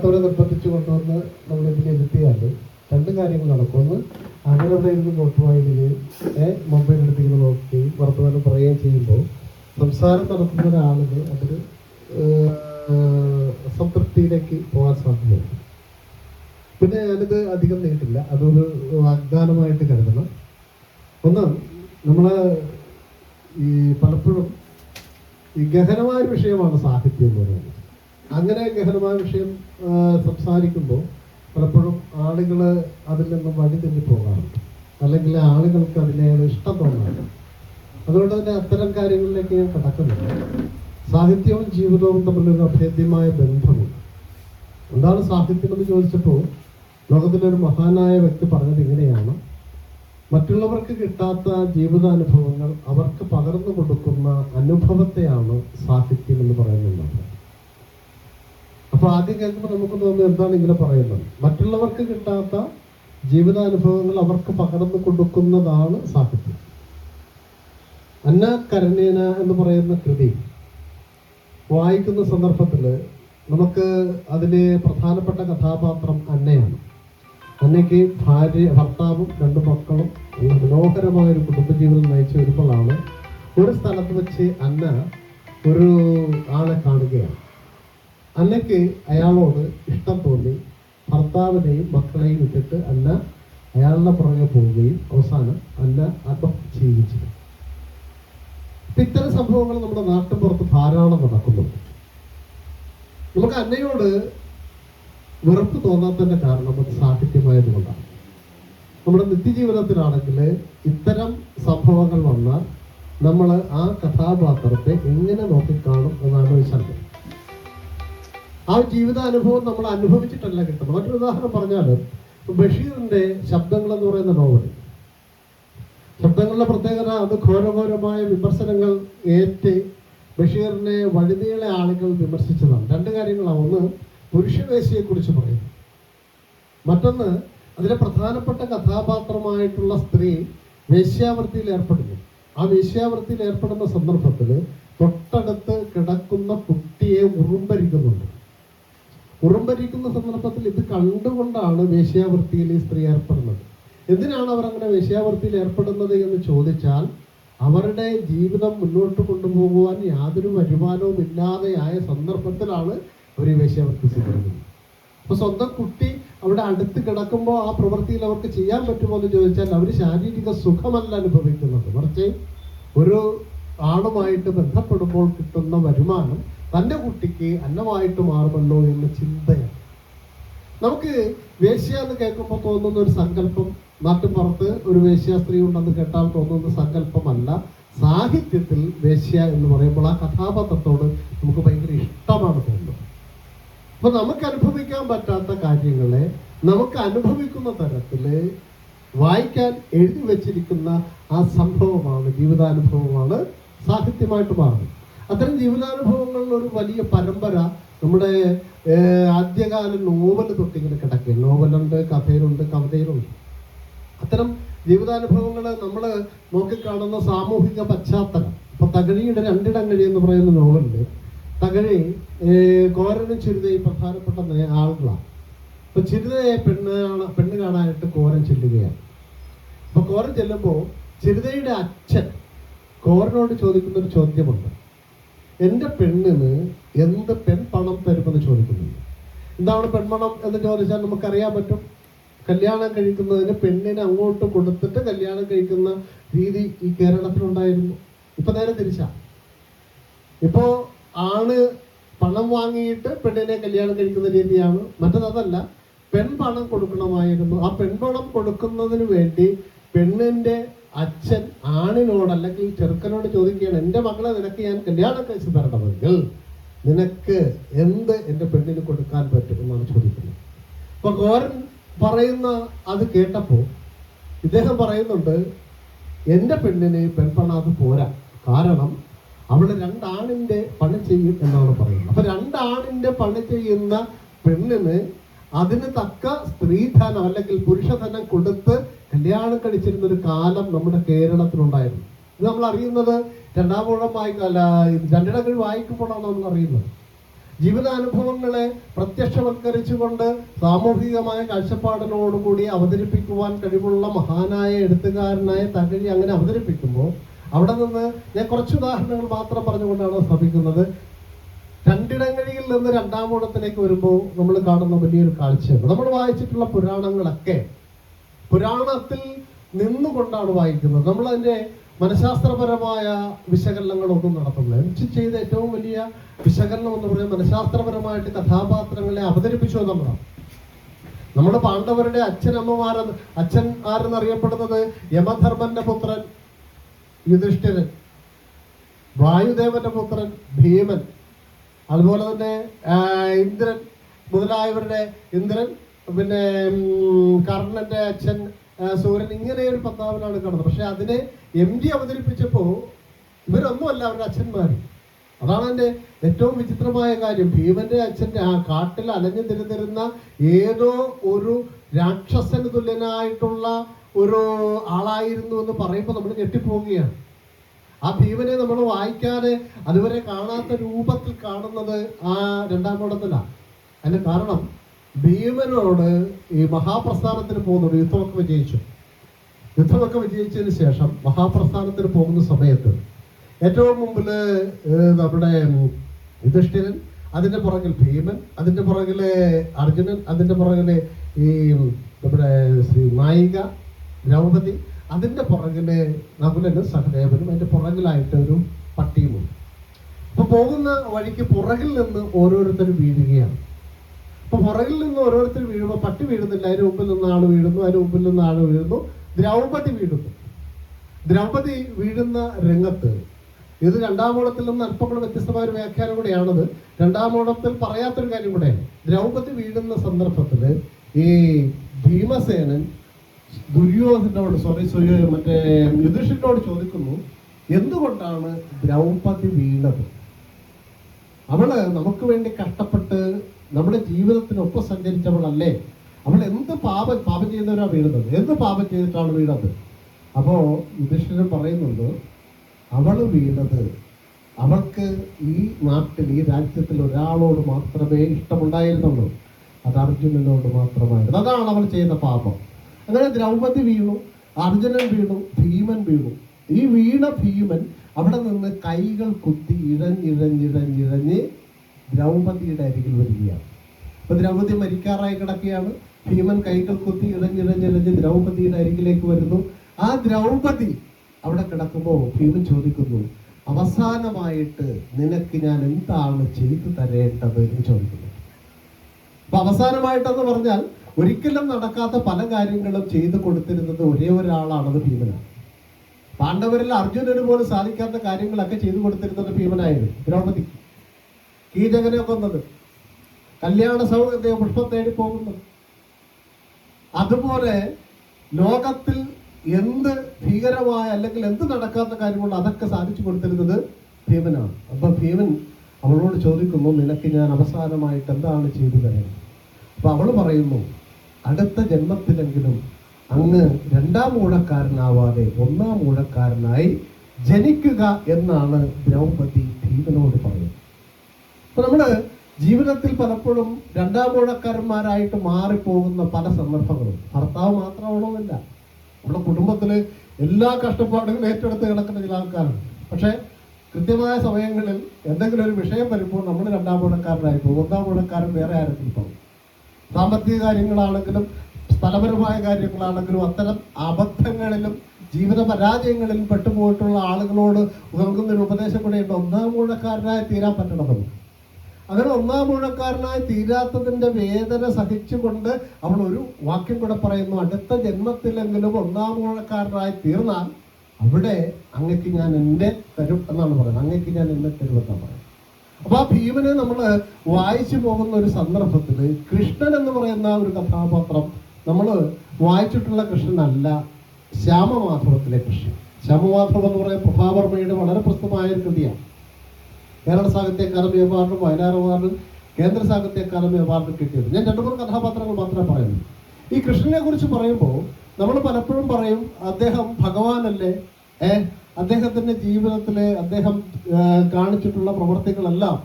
അവരെ നിർബന്ധിച്ചു കൊണ്ടുവന്ന് നമ്മൾ ഇതിൽ എത്തിയാൽ രണ്ട് കാര്യങ്ങൾ നടക്കും. ഒന്ന് അവരവിടെ ഇരുന്ന് നോട്ട് വായിക്കുകയും മൊബൈൽ എടുത്തിങ്ങനെ നോക്കുകയും വർത്തമാനം പറയുകയും ചെയ്യുമ്പോൾ സംസാരം നടത്തുന്ന ഒരാളിന് ഏഹ്, സംതൃപ്തിയിലേക്ക് പോകാൻ സാധ്യതയുണ്ട്. പിന്നെ ഞാനിത് അധികം നീട്ടില്ല. അതൊരു വാഗ്ദാനമായിട്ട് കരുതണം. ഒന്ന് നമ്മൾ ഈ പലപ്പോഴും ഈ ഗഹനമായ വിഷയമാണ് സാഹിത്യം എന്ന് പറയുന്നത്. അങ്ങനെ ഗഹനമായ വിഷയം സംസാരിക്കുമ്പോൾ പലപ്പോഴും ആളുകൾ അതിൽ നിന്നും വഴി പോകാറുണ്ട്. അല്ലെങ്കിൽ ആളുകൾക്ക് അതിനോട് ഇഷ്ടം തോന്നാറുണ്ട്. അതുകൊണ്ട് തന്നെ അത്തരം കാര്യങ്ങളിലേക്ക് ഞാൻ കടക്കുന്നില്ല. സാഹിത്യവും ജീവിതവും തമ്മിലൊരു അഭേദ്യമായ ബന്ധമുണ്ട്. എന്താണ് സാഹിത്യം എന്ന് ചോദിച്ചപ്പോൾ ലോകത്തിലൊരു മഹാനായ വ്യക്തി പറഞ്ഞത് ഇങ്ങനെയാണ്. മറ്റുള്ളവർക്ക് കിട്ടാത്ത ജീവിതാനുഭവങ്ങൾ അവർക്ക് പകർന്നു കൊടുക്കുന്ന അനുഭവത്തെയാണ് സാഹിത്യം എന്ന് പറയുന്നത്. അപ്പൊ ആദ്യം കേൾക്കുമ്പോൾ നമുക്ക് തോന്നുന്നു എന്താണ് ഇങ്ങനെ പറയുന്നത്? മറ്റുള്ളവർക്ക് കിട്ടാത്ത ജീവിതാനുഭവങ്ങൾ അവർക്ക് പകർന്നു കൊടുക്കുന്നതാണ് സാഹിത്യം. അന്ന കരണേന എന്ന് പറയുന്ന കൃതി വായിക്കുന്ന സന്ദർഭത്തിൽ നമുക്ക് അതിലെ പ്രധാനപ്പെട്ട കഥാപാത്രം അന്നയാണ്. അന്നയ്ക്ക് ഭാര്യ ഭർത്താവും രണ്ട് മക്കളും മനോഹരമായ ഒരു കുടുംബജീവിതം നയിച്ചു വരുമ്പോഴാണ് ഒരു സ്ഥലത്ത് വെച്ച് അന്ന ഒരു ആളെ കാണുകയാണ്. അന്നയ്ക്ക് അയാളോട് ഇഷ്ടം തോന്നി ഭർത്താവിനെയും മക്കളെയും ഇട്ടിട്ട് അന്ന അയാളുടെ പുറകെ പോവുകയും അവസാനം അന്ന ആത്മഹത്യ ചെയ്യുകയും അപ്പൊ ഇത്തരം സംഭവങ്ങൾ നമ്മുടെ നാട്ടിൻപുറത്ത് ധാരാളം നടക്കുന്നുണ്ട് നമുക്ക് അന്നയോട് വെറുപ്പ് തോന്നാത്തതിന്റെ കാരണം അത് സാഹിത്യമായതുകൊണ്ടാണ്. നമ്മുടെ നിത്യജീവിതത്തിലാണെങ്കിൽ ഇത്തരം സംഭവങ്ങൾ വന്നാൽ നമ്മൾ ആ കഥാപാത്രത്തെ എങ്ങനെ നോക്കിക്കാണും എന്നാണ് ഒരു ശല്യം. ആ ജീവിതാനുഭവം നമ്മൾ അനുഭവിച്ചിട്ടല്ല കിട്ടുന്നത്. മറ്റൊരു ഉദാഹരണം പറഞ്ഞാൽ ബഷീറിന്റെ ശബ്ദങ്ങൾ എന്ന് പറയുന്ന നോവൽ. ശബ്ദങ്ങളുടെ പ്രത്യേകത അത് ഘോരഘോരമായ വിമർശനങ്ങൾ ഏറ്റ് ബഷീറിനെ വഴുതികളെ ആളുകൾ വിമർശിച്ചതാണ്. രണ്ട് കാര്യങ്ങളാണ്. ഒന്ന് പുരുഷവേശിയെ കുറിച്ച് പറയുന്നു. മറ്റൊന്ന് അതിലെ പ്രധാനപ്പെട്ട കഥാപാത്രമായിട്ടുള്ള സ്ത്രീ വേശ്യാവൃത്തിയിൽ ഏർപ്പെടുന്നു. ആ വേശ്യാവൃത്തിയിൽ ഏർപ്പെടുന്ന സന്ദർഭത്തിൽ തൊട്ടടുത്ത് കിടക്കുന്ന കുട്ടിയെ ഉറുമ്പരിക്കുന്നുണ്ട്. ഉറുമ്പരിക്കുന്ന സന്ദർഭത്തിൽ ഇത് കണ്ടുകൊണ്ടാണ് വേശ്യാവൃത്തിയിൽ ഈ സ്ത്രീ ഏർപ്പെടുന്നത്. എന്തിനാണ് അവർ അങ്ങനെ വേശ്യാവൃത്തിയിൽ ഏർപ്പെടുന്നത് എന്ന് ചോദിച്ചാൽ അവരുടെ ജീവിതം മുന്നോട്ട് കൊണ്ടുപോകുവാൻ യാതൊരു വരുമാനവും ഇല്ലാതെയായ സന്ദർഭത്തിലാണ് അവർ ഈ വേശ്യാവൃത്തി സ്വീകരിക്കുന്നത്. അപ്പൊ സ്വന്തം കുട്ടി അവിടെ അടുത്ത് കിടക്കുമ്പോൾ ആ പ്രവൃത്തിയിൽ അവർക്ക് ചെയ്യാൻ പറ്റുമോ എന്ന് ചോദിച്ചാൽ അവർ ശാരീരിക സുഖമല്ല അനുഭവിക്കുന്നത്. മറിച്ച് ഒരു ആണുമായിട്ട് ബന്ധപ്പെടുമ്പോൾ കിട്ടുന്ന വരുമാനം തന്റെ കുട്ടിക്ക് അന്നമായിട്ട് മാറുമല്ലോ എന്ന ചിന്തയാണ്. നമുക്ക് വേശ്യ എന്ന് കേൾക്കുമ്പോൾ തോന്നുന്ന ഒരു സങ്കല്പം നാട്ടിൻപുറത്ത് ഒരു വേശ്യ സ്ത്രീ ഉണ്ടെന്ന് കേട്ടാൽ തോന്നുന്ന സങ്കല്പമല്ല. സാഹിത്യത്തിൽ വേശ്യ എന്ന് പറയുമ്പോൾ ആ കഥാപാത്രത്തോട് നമുക്ക് ഭയങ്കര ഇഷ്ടമാണ് തോന്നുന്നത്. അപ്പൊ നമുക്ക് അനുഭവിക്കാൻ പറ്റാത്ത കാര്യങ്ങളെ നമുക്ക് അനുഭവിക്കുന്ന തരത്തിൽ വായിക്കാൻ എഴുതി വെച്ചിരിക്കുന്ന ആ സംഭവമാണ് ജീവിതാനുഭവമാണ് സാഹിത്യമായിട്ട് മാറുന്നത്. അത്തരം ജീവിതാനുഭവങ്ങളിൽ ഒരു വലിയ പരമ്പര നമ്മുടെ ആദ്യകാല നോവൽ തൊട്ടിങ്ങനെ കിടക്കുക നോവലുണ്ട് കഥയിലുണ്ട് കവിതയിലുണ്ട്. അത്തരം ജീവിതാനുഭവങ്ങൾ നമ്മൾ നോക്കിക്കാണുന്ന സാമൂഹിക പശ്ചാത്തലം. ഇപ്പൊ തകഴിയുടെ രണ്ടിടങ്ങഴി എന്ന് പറയുന്ന നോവലിൽ തകഴി കോരനും ചിരുതയും പ്രധാനപ്പെട്ട ആളുകളാണ്. ഇപ്പൊ ചിരുതയെ പെണ്ണ് പെണ്ണ് കാണാനായിട്ട് കോരൻ ചെല്ലുകയാണ്. അപ്പൊ കോരൻ ചെല്ലുമ്പോൾ ചിരുതയുടെ അച്ഛൻ കോരനോട് ചോദിക്കുന്ന ഒരു ചോദ്യമുണ്ട്. എന്റെ പെണ്ണിന് എന്ത് പെൺപണം തരുമെന്ന് ചോദിക്കുന്നുണ്ട് എന്താണ് പെൺപണം എന്ന് ചോദിച്ചാൽ നമുക്കറിയാൻ പറ്റും. കല്യാണം കഴിക്കുന്നതിന് പെണ്ണിനെ അങ്ങോട്ട് കൊടുത്തിട്ട് കല്യാണം കഴിക്കുന്ന രീതി ഈ കേരളത്തിലുണ്ടായിരുന്നു. ഇപ്പൊ നേരെ തിരിച്ചാ. ഇപ്പോ ആണ് പണം വാങ്ങിയിട്ട് പെണ്ണിനെ കല്യാണം കഴിക്കുന്ന രീതിയാണ്. മറ്റതല്ല പെൺപണം കൊടുക്കണമായിരുന്നു. ആ പെൺപണം കൊടുക്കുന്നതിന് വേണ്ടി പെണ്ണിന്റെ അച്ഛൻ ആണിനോട് അല്ലെങ്കിൽ ചെറുക്കനോട് ചോദിക്കുകയാണ് എന്റെ മകളെ നിനക്ക് ഞാൻ കല്യാണം കഴിച്ചു തരണമെങ്കിൽ നിനക്ക് എന്ത് എന്റെ പെണ്ണിന് കൊടുക്കാൻ പറ്റും? എന്നാണ് ചോദിക്കുന്നത്. അപ്പൊ ഗോരൻ പറയുന്ന അത് കേട്ടപ്പോൾ ഇദ്ദേഹം പറയുന്നുണ്ട് എന്റെ പെണ്ണിന് പെൺപണാത് പോരാ. കാരണം അവൾ രണ്ടാണിന്റെ പണി ചെയ്യും എന്നാണ് പറയുന്നത്. അപ്പൊ രണ്ടാണിന്റെ പണി ചെയ്യുന്ന പെണ്ണിന് അതിന് തക്ക സ്ത്രീധനം അല്ലെങ്കിൽ പുരുഷധനം കൊടുത്ത് കല്യാണം കഴിച്ചിരുന്ന ഒരു കാലം നമ്മുടെ കേരളത്തിലുണ്ടായിരുന്നു. ഇത് നമ്മൾ അറിയുന്നത് രണ്ടാം ഊഴം രണ്ടിടങ്ങൾ വായിക്കുമ്പോഴാണ് നമ്മൾ അറിയുന്നത്. ജീവിതാനുഭവങ്ങളെ പ്രത്യക്ഷവൽക്കരിച്ചുകൊണ്ട് സാമൂഹികമായ കാഴ്ചപ്പാടിനോടുകൂടി അവതരിപ്പിക്കുവാൻ കഴിവുള്ള മഹാനായ എഴുത്തുകാരനായ തകഴി അങ്ങനെ അവതരിപ്പിക്കുമ്പോൾ അവിടെ നിന്ന് ഞാൻ കുറച്ച് ഉദാഹരണങ്ങൾ മാത്രം പറഞ്ഞുകൊണ്ടാണ് ശ്രമിക്കുന്നത് രണ്ടിടങ്ങഴിയിൽ നിന്ന് രണ്ടാം ഓണത്തിലേക്ക് വരുമ്പോൾ നമ്മൾ കാണുന്ന വലിയൊരു കാഴ്ചയാണ്. നമ്മൾ വായിച്ചിട്ടുള്ള പുരാണങ്ങളൊക്കെ പുരാണത്തിൽ നിന്നുകൊണ്ടാണ് വായിക്കുന്നത്. നമ്മൾ അതിന്റെ മനഃശാസ്ത്രപരമായ വിശകലനങ്ങളൊന്നും നടത്തുന്നത് എനിക്ക് ചെയ്ത ഏറ്റവും വലിയ വിശകലനം എന്ന് പറയുന്നത് മനഃശാസ്ത്രപരമായിട്ട് കഥാപാത്രങ്ങളെ അവതരിപ്പിച്ചു എന്നുള്ളതാണ്. നമ്മുടെ പാണ്ഡവരുടെ അച്ഛനമ്മമാർ അച്ഛൻ ആരെന്നറിയപ്പെടുന്നത്? യമധർമ്മന്റെ പുത്രൻ യുധിഷ്ഠിരൻ. വായുദേവന്റെ പുത്രൻ ഭീമൻ. അതുപോലെ തന്നെ ഇന്ദ്രൻ. മുതലായവരുടെ ഇന്ദ്രൻ പിന്നെ കർണന്റെ അച്ഛൻ സൂര്യൻ ഇങ്ങനെ ഒരു പത്താവിനാണ് കടന്നത് പക്ഷെ അതിനെ എം ജി അവതരിപ്പിച്ചപ്പോ ഇവരൊന്നുമല്ല അവരുടെ അച്ഛന്മാർ അതാണ് എന്റെ ഏറ്റവും വിചിത്രമായ കാര്യം. ഭീമന്റെ അച്ഛന്റെ ആ കാട്ടിൽ അലഞ്ഞു തിരുന്നിരുന്ന ഏതോ ഒരു രാക്ഷസന് തുല്യനായിട്ടുള്ള ഒരു ആളായിരുന്നു എന്ന് പറയുമ്പോൾ നമ്മൾ ഞെട്ടിപ്പോവുകയാണ്. ആ ഭീമനെ നമ്മൾ വായിക്കാതെ അതുവരെ കാണാത്ത രൂപത്തിൽ കാണുന്നത് ആ രണ്ടാം കൂടത്തിലാണ് അതിന് കാരണം ഭീമനോട് ഈ മഹാപ്രസ്ഥാനത്തിന് പോകുന്നത് യുദ്ധമൊക്കെ വിജയിച്ചു. യുദ്ധമൊക്കെ വിജയിച്ചതിന് ശേഷം മഹാപ്രസ്ഥാനത്തിന് പോകുന്ന സമയത്ത് ഏറ്റവും മുമ്പിൽ നമ്മുടെ യുധിഷ്ഠിരൻ അതിന്റെ പുറകിൽ ഭീമൻ അതിന്റെ പുറകിൽ അർജുനൻ അതിന്റെ പുറകിൽ ഈ നമ്മുടെ ശ്രീ നായിക ദ്രൗപദി അതിന്റെ പുറകിൽ നകുലനും സഹദേവനും അതിന്റെ പുറകിലായിട്ട് ഒരു പട്ടിയുമുണ്ട്. അപ്പൊ പോകുന്ന വഴിക്ക് പുറകിൽ നിന്ന് ഓരോരുത്തരും വീഴുകയാണ്. അപ്പൊ പുറകിൽ നിന്ന് ഓരോരുത്തർ വീഴുമ്പോൾ പട്ടി വീഴുന്നില്ല അതിന് മുമ്പിൽ നിന്ന് ആൾ വീഴുന്നു അതിന് മുമ്പിൽ നിന്ന് ആൾ വീഴുന്നു. ദ്രൗപതി വീഴുന്നു. ദ്രൗപതി വീഴുന്ന രംഗത്ത് ഇത് രണ്ടാം നിന്ന് അല്പം കൂടെ വ്യത്യസ്തമായ ഒരു വ്യാഖ്യാനം കൂടെയാണത്. രണ്ടാം പറയാത്തൊരു കാര്യം കൂടെയാണ് ദ്രൗപതി വീഴുന്ന സന്ദർഭത്തിൽ ഈ ഭീമസേനൻ ദുര്യോധനോട് സോറി സോറി മറ്റേ യുധിഷ്ഠിനോട് ചോദിക്കുന്നു എന്തുകൊണ്ടാണ് ദ്രൗപതി വീണത്? അവൾ നമുക്ക് വേണ്ടി കഷ്ടപ്പെട്ട് നമ്മുടെ ജീവിതത്തിനൊപ്പം സഞ്ചരിച്ചവളല്ലേ? അവൾ എന്ത് പാപം പാപം ചെയ്യുന്നവരാണ് വീഴുന്നത് എന്ത് പാപം ചെയ്തിട്ടാണ് വീണത്? അപ്പോ യുധിഷ്ഠിരൻ പറയുന്നുണ്ട് അവൾ വീണത് അവൾക്ക് ഈ നാട്ടിൽ ഈ രാജ്യത്തിൽ ഒരാളോട് മാത്രമേ ഇഷ്ടമുണ്ടായിരുന്നുള്ളൂ. അത് അർജുനനോട് മാത്രമായിരുന്നു. അതാണ് അവൾ ചെയ്ത പാപം. അങ്ങനെ ദ്രൗപദി വീണു അർജുനൻ വീണു ഭീമൻ വീണു. ഈ വീണ ഭീമൻ അവിടെ നിന്ന് കൈകൾ കുത്തി ഇഴഞ്ഞിഴഞ്ഞിഴഞ്ഞിഴഞ്ഞ് ദ്രൗപദിയുടെ അരികിൽ വരികയാണ്. അപ്പൊ ദ്രൗപതി മരിക്കാറായി കിടക്കുകയാണ്. ഭീമൻ കൈകൾ കുത്തി ഇഴഞ്ഞിഴഞ്ഞിഴഞ്ഞ് ദ്രൗപതിയുടെ അരികിലേക്ക് വരുന്നു. ആ ദ്രൗപതി അവിടെ കിടക്കുമ്പോൾ ഭീമൻ ചോദിക്കുന്നു അവസാനമായിട്ട് നിനക്ക് ഞാൻ എന്താണ് ചെയ്തു തരേണ്ടത്? എന്ന് ചോദിക്കുന്നു. അപ്പൊ അവസാനമായിട്ടെന്ന് പറഞ്ഞാൽ ഒരിക്കലും നടക്കാത്ത പല കാര്യങ്ങളും ചെയ്തു കൊടുത്തിരുന്നത് ഒരേ ഒരാളാണത് ഭീമനാണ്. പാണ്ഡവരിൽ അർജുനന് പോലും സാധിക്കാത്ത കാര്യങ്ങളൊക്കെ ചെയ്തു കൊടുത്തിരുന്നത് ഭീമനായിരുന്നു ദ്രൗപദി കീചകനെ കൊന്നത്. കല്യാണ സൗഹൃദ പുഷ്പം തേടി പോകുന്നത് അതുപോലെ ലോകത്തിൽ എന്ത് ഭീകരമായ അല്ലെങ്കിൽ എന്ത് നടക്കാത്ത കാര്യമുള്ള അതൊക്കെ സാധിച്ചു കൊടുത്തിരുന്നത് ഭീമനാണ്. അപ്പൊ ഭീമൻ അവളോട് ചോദിക്കുന്നു നിനക്ക് ഞാൻ അവസാനമായിട്ട് എന്താണ് ചെയ്തു തരുന്നത് അപ്പൊ അവൾ പറയുന്നു അടുത്ത ജന്മത്തിലെങ്കിലും അങ്ങ് രണ്ടാം ഊഴക്കാരനാവാതെ ഒന്നാം ഊഴക്കാരനായി ജനിക്കുക എന്നാണ് ദ്രൗപദി ഭീമനോട് പറയുന്നത് അപ്പൊ നമ്മൾ ജീവിതത്തിൽ പലപ്പോഴും രണ്ടാം ഊഴക്കാരന്മാരായിട്ട് മാറിപ്പോകുന്ന പല സന്ദർഭങ്ങളും. ഭർത്താവ് മാത്രമാണോന്നില്ല. നമ്മുടെ കുടുംബത്തിൽ എല്ലാ കഷ്ടപ്പാടുകളും ഏറ്റെടുത്ത് കിടക്കുന്ന ചില ആൾക്കാരുണ്ട് പക്ഷെ കൃത്യമായ സമയങ്ങളിൽ എന്തെങ്കിലും ഒരു വിഷയം വരുമ്പോൾ നമ്മൾ രണ്ടാം ഊഴക്കാരനായി പോകും. ഒന്നാം ഊഴക്കാരൻ വേറെ ആരെങ്കിലും പോകും? സാമ്പത്തിക കാര്യങ്ങളാണെങ്കിലും സ്ഥലപരമായ കാര്യങ്ങളാണെങ്കിലും അത്തരം അബദ്ധങ്ങളിലും ജീവിത പരാജയങ്ങളിലും പെട്ടുപോയിട്ടുള്ള ആളുകളോട് നൽകുന്ന ഒരു ഉപദേശം കൂടെ ഉണ്ട്. ഒന്നാം ഊഴക്കാരനായി തീരാൻ പറ്റണമെന്ന് അങ്ങനെ ഒന്നാം ഊഴക്കാരനായി തീരാത്തതിന്റെ വേദന സഹിച്ചുകൊണ്ട് അവൾ ഒരു വാക്യം കൂടെ പറയുന്നു. അടുത്ത ജന്മത്തിലെങ്കിലും ഒന്നാം ഊഴക്കാരനായി തീർന്നാൽ അവിടെ അങ്ങക്ക് ഞാൻ എന്നെ തരും എന്നാണ് പറയുന്നത്. അങ്ങക്ക് ഞാൻ എന്നെ തരും എന്നാണ് പറയുന്നത്. അപ്പൊ ആ ഭീമനെ നമ്മൾ വായിച്ചു പോകുന്ന ഒരു സന്ദർഭത്തിൽ കൃഷ്ണൻ എന്ന് പറയുന്ന ഒരു കഥാപാത്രം നമ്മൾ വായിച്ചിട്ടുള്ള കൃഷ്ണനല്ല ശ്യാമമാധവത്തിലെ കൃഷ്ണൻ. ശ്യാമമാധവം എന്ന് പറയുന്ന പ്രഭാവർമ്മയുടെ വളരെ പ്രസിദ്ധമായ ഒരു കൃതിയാണ്. കേരള സാഹിത്യ അക്കാദമി അവാർഡും വയനാട് അവാർഡും കേന്ദ്ര സാഹിത്യ അക്കാദമി അവാർഡും കിട്ടിയത്. ഞാൻ രണ്ടു മൂന്ന് കഥാപാത്രങ്ങൾ മാത്രമേ പറയുന്നു ഈ കൃഷ്ണനെ കുറിച്ച് പറയുമ്പോൾ നമ്മൾ പലപ്പോഴും പറയും അദ്ദേഹം ഭഗവാനല്ലേ? ഏ അദ്ദേഹത്തിന്റെ ജീവിതത്തിലെ അദ്ദേഹം കാണിച്ചിട്ടുള്ള പ്രവർത്തികളെല്ലാം